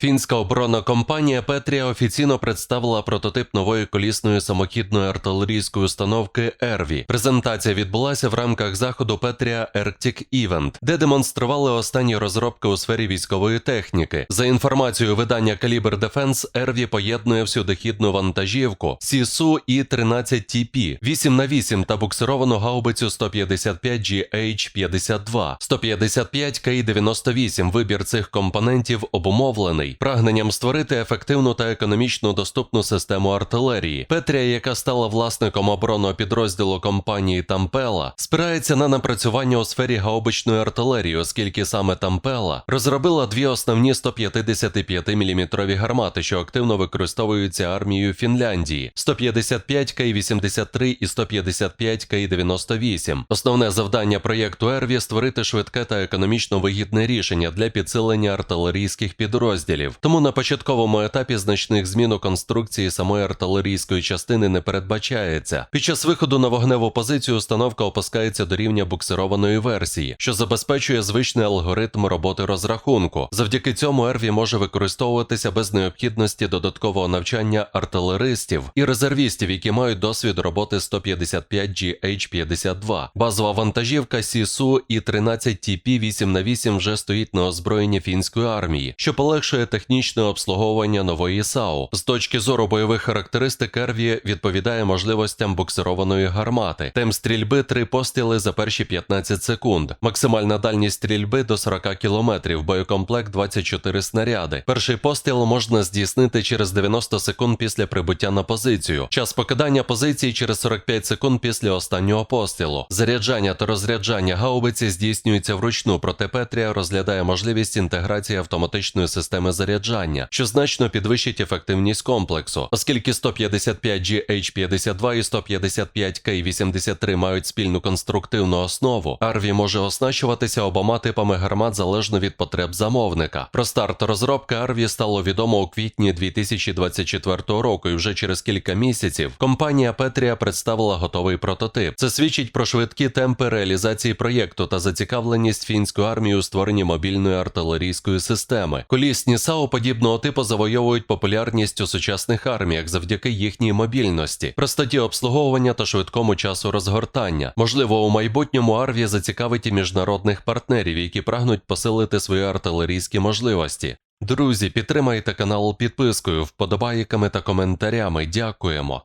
Фінська оборонна компанія Петрія офіційно представила прототип нової колісної самохідної артилерійської установки Ерві. Презентація відбулася в рамках заходу Петрія Arctic Event, де демонстрували останні розробки у сфері військової техніки. За інформацією видання Калібр Defense, Ерві поєднує всюдохідну вантажівку Сісу і 13 TP, 8 на 8 та буксировану гаубицю 155 GH-52, 155 К-98. Вибір цих компонентів обумовлений прагненням створити ефективну та економічно доступну систему артилерії. Петрія, яка стала власником оборонного підрозділу компанії Тампела, спирається на напрацювання у сфері гаубичної артилерії, оскільки саме Тампела розробила дві основні 155 мм гармати, що активно використовуються армією Фінляндії: 155 К-83 і 155 К-98. Основне завдання проєкту Ерві створити швидке та економічно вигідне рішення для підсилення артилерійських підрозділів. Тому на початковому етапі значних змін у конструкції самої артилерійської частини не передбачається. Під час виходу на вогневу позицію установка опускається до рівня буксированої версії, що забезпечує звичний алгоритм роботи розрахунку. Завдяки цьому Ерві може використовуватися без необхідності додаткового навчання артилеристів і резервістів, які мають досвід роботи 155 GH-52. Базова вантажівка Сісу і 13 TP 8 на 8 вже стоїть на озброєнні фінської армії, що полегшує технічне обслуговування нової САУ. З точки зору бойових характеристик Ерві відповідає можливостям буксированої гармати. Темп стрільби 3 постріли за перші 15 секунд. Максимальна дальність стрільби до 40 км, боєкомплект 24 снаряди. Перший постріл можна здійснити через 90 секунд після прибуття на позицію. Час покидання позиції через 45 секунд після останнього пострілу. Заряджання та розряджання гаубиці здійснюється вручну, проте Петрія розглядає можливість інтеграції автоматичної системи заряджання, що значно підвищить ефективність комплексу, оскільки 155 GH52 і 155 K83 мають спільну конструктивну основу. Арві може оснащуватися обома типами гармат залежно від потреб замовника. Про старт розробки Арві стало відомо у квітні 2024 року, і вже через кілька місяців компанія Петрія представила готовий прототип. Це свідчить про швидкі темпи реалізації проєкту та зацікавленість фінської армії у створенні мобільної артилерійської системи. Колісні САУ подібного типу завойовують популярність у сучасних арміях завдяки їхній мобільності, простоті обслуговування та швидкому часу розгортання. Можливо, у майбутньому армія зацікавить і міжнародних партнерів, які прагнуть посилити свої артилерійські можливості. Друзі, підтримайте канал підпискою, вподобайками та коментарями. Дякуємо.